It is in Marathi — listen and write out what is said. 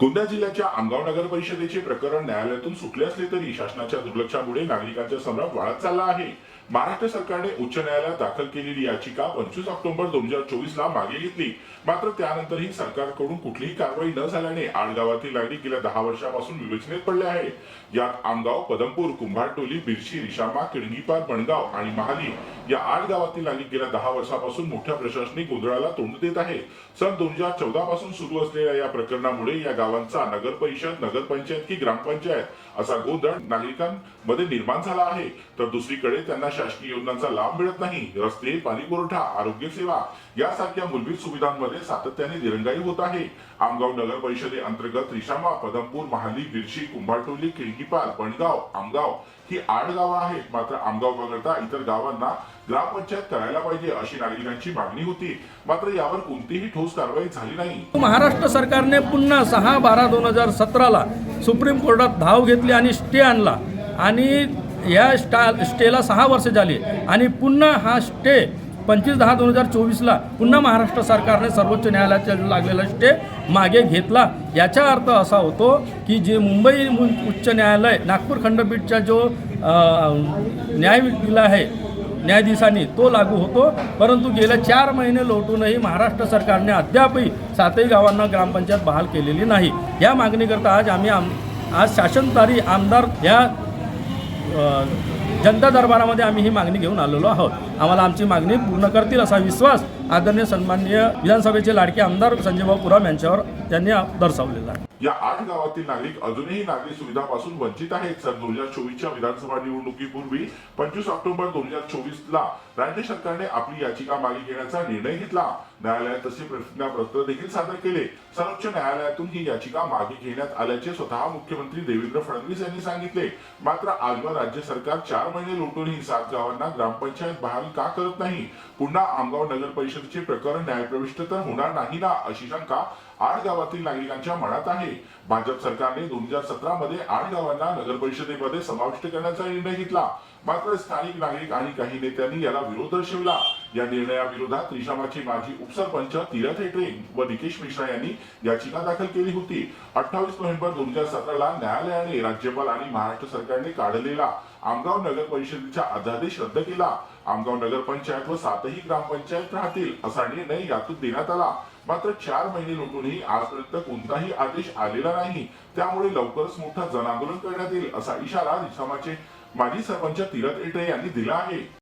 गोंदिया जिल्ह्याच्या आमगाव नगर परिषदेचे प्रकरण न्यायालयातून सुटले असले तरी शासनाच्या दुर्लक्षामुळे नागरिकांचा संभ्रम वाढत चालला आहे. महाराष्ट्र सरकारने उच्च न्यायालयात दाखल केलेली याचिका पंचवीस ऑक्टोबर दोन हजार चोवीस ला मागे घेतली. मात्र त्यानंतरही सरकारकडून कुठलीही कारवाई न झाल्याने आडगावातील नागरिक गेल्या दहा वर्षापासून विवेचनेत पडले आहे यात आमगाव पदमपूर कुंभारटोली बिरशी रिशामा किडनीपार बनगाव आणि महाली या आठ गावातील नागरिक गेल्या दहा वर्षापासून मोठ्या प्रशासनिक गोंधळाला तोंड देत आहे सन दोन हजार चौदा पासून सुरू असलेल्या या प्रकरणामुळे या गाव गावांचा नगर परिषद नगरपंचायत की ग्रामपंचायत असा गोंधळ नागरिकांमध्ये निर्माण झाला आहे. तर दुसरीकडे त्यांना शासकीय योजनांचा लाभ मिळत नाही. रस्ते पाणी पुरवठा आरोग्य सेवा यासारख्या मूलभूत सुविधांमध्ये सातत्याने दिरंगाई होत आहे. आमगाव नगर परिषदे अंतर्गत रिशामा पदमपूर महाली बिरशी कुंभारटोली किळकीपाल बणगाव आमगाव ही आठ गावं आहेत. मात्र आमगाव वगळता इतर गावांना ग्रामपंचायत करायला पाहिजे अशी नागरिकांची मागणी होती. मात्र यावर कोणतीही ठोस कारवाई झाली नाही. महाराष्ट्र सरकारने पुन्हा सहा बारा दोन हजार सतराला सुप्रीम कोर्टात धाव घेतली आणि स्टे आणला. आणि या स्टा स्टेला सहा वर्ष झाली. आणि पुन्हा हा स्टे पंचवीस दहा दोन हजार चोवीसला पुन्हा महाराष्ट्र सरकारने सर्वोच्च न्यायालयाच्या लागलेला स्टे मागे घेतला. याचा अर्थ असा होतो की जे मुंबई उच्च न्यायालय नागपूर खंडपीठचा जो न्याय दिला आहे न्यायाधीशांनी तो लागू होतो. परंतु गेल्या चार महिने लोटूनही महाराष्ट्र सरकारने अद्यापही सातही गावांना ग्रामपंचायत बहाल केलेली नाही. या मागणीकरता आज आम्ही आम आज शासनतारी आमदार या जनता दरबारामध्ये आम्ही ही मागणी घेऊन आलेलो आहोत. आम्हाला आमची मागणी पूर्ण करतील असा विश्वास आदरणीय सन्माननीय विधानसभेचे लाडके आमदार संजयभाऊ पुराम यांच्यावर त्यांनी दर्शवलेला आहे. या आठ गावातील नागरिक अजूनही नागरी सुविधापासून वंचित आहेत. सर दोन हजार चोवीसच्या विधानसभा निवडणुकीपूर्वी पंचवीस ऑक्टोबर दोन हजार चोवीस ला राज्य सरकारने आपली याचिका मागे घेण्याचा निर्णय घेतला. न्यायालयात तसे प्रतिज्ञापत्र देखील सादर केले. सर्वोच्च न्यायालयातून ही याचिका मागे घेण्यात आल्याचे स्वतः मुख्यमंत्री देवेंद्र फडणवीस यांनी सांगितले. मात्र आजवर राज्य सरकार चार महिने लुटूनही सात गावांना ग्रामपंचायत बहाल का करत नाही? पुन्हा आमगाव नगर परिषदेचे प्रकरण न्यायप्रविष्ट तर होणार नाही ना अशी शंका आठ गावातील नागरिकांच्या मनात आहे. भाजप सरकारने दोन हजार सतरा मध्ये आठ गावांना नगर परिषदेमध्ये समाविष्ट करण्याचा निर्णय घेतला. मात्र स्थानिक नागरिक आणि काही नेत्यांनी याला विरोध दर्शविला. या निर्णयाविरोधात रिशामाची माजी उपसरपंच तीरथ हेटरे व निकेश मिश्रा यांनी याचिका दाखल केली होती. अठ्ठावीस नोव्हेंबर दोन हजार सतराला न्यायालयाने राज्यपाल आणि महाराष्ट्र सरकारने काढलेला आमगाव नगर परिषदेचा अध्यादेश रद्द केला. आमगाव नगर पंचायत व सातही ग्रामपंचायत राहतील असा निर्णय यातून देण्यात आला. मात्र चार महिने लुटूनही आजपर्यंत कोणताही आदेश आलेला नाही. त्यामुळे लवकरच मोठा जनआंदोलन करण्यात येईल असा इशारा रिसामाचे माजी सरपंच तीरथ एटे यांनी दिला आहे.